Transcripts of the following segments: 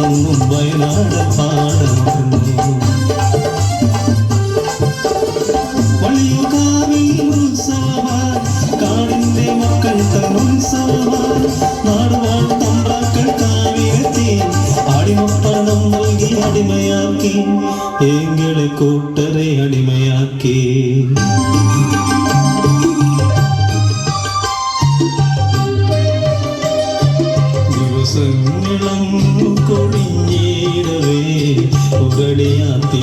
അങ്ങും വയനാട് പാടുന്നു വള്ളിയൂക്കാവിൽ ഉത്സവമാ കാടിന്റെ എങ്ങളെ കൂട്ടരെ അടിമയാക്കി. ദിവസങ്ങളും കൊടിഞ്ഞീരവേ ഉകളിയാത്തി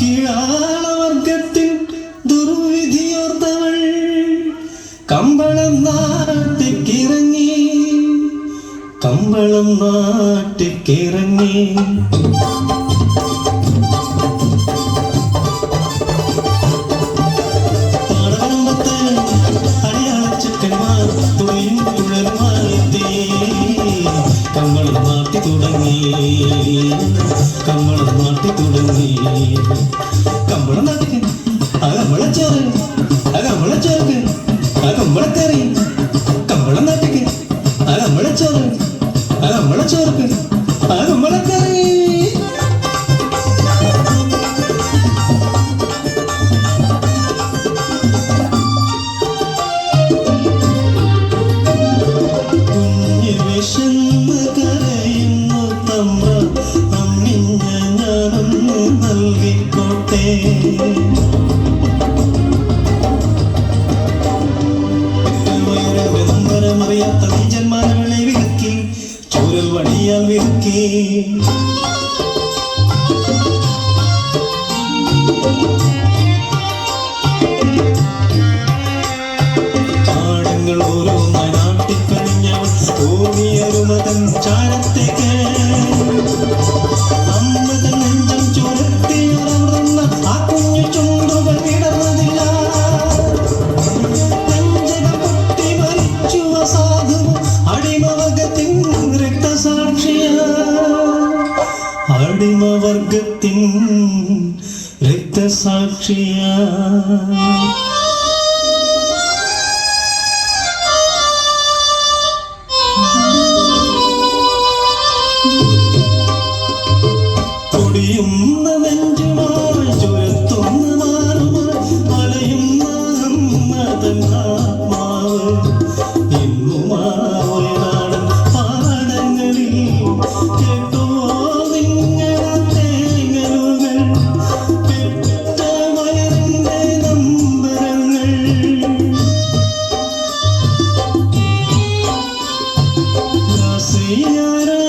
കിഴാളവർഗത്തിൻ ദുർവിധിയോർത്തവൾ കമ്പളം നാട്ടിക്കിറങ്ങി കമ്പളം നാട്ടിക്കിറങ്ങി. അടയാളച്ചക്കന്മാർ തുണിയും കമ്മളം നാട്ടി തുടങ്ങി കമ്മളം നാട്ടിക്ക് അകമ്പളച്ചോറ് അകമ്പളച്ചോർക്ക് അകമ്പളക്കറി കമ്മളം നാട്ടിക്ക് അകമ്പളച്ചോറ് അകമ്പളച്ചോർക്ക് അകമ്പളക്കറി கல்வி கோட்டே ദൈവത്തിൻ രക്തസാക്ഷിയ. നെഞ്ചുമായി ചുരത്തുന്ന മാറുമായി മലയുന്ന ഇന്നുമാ I don't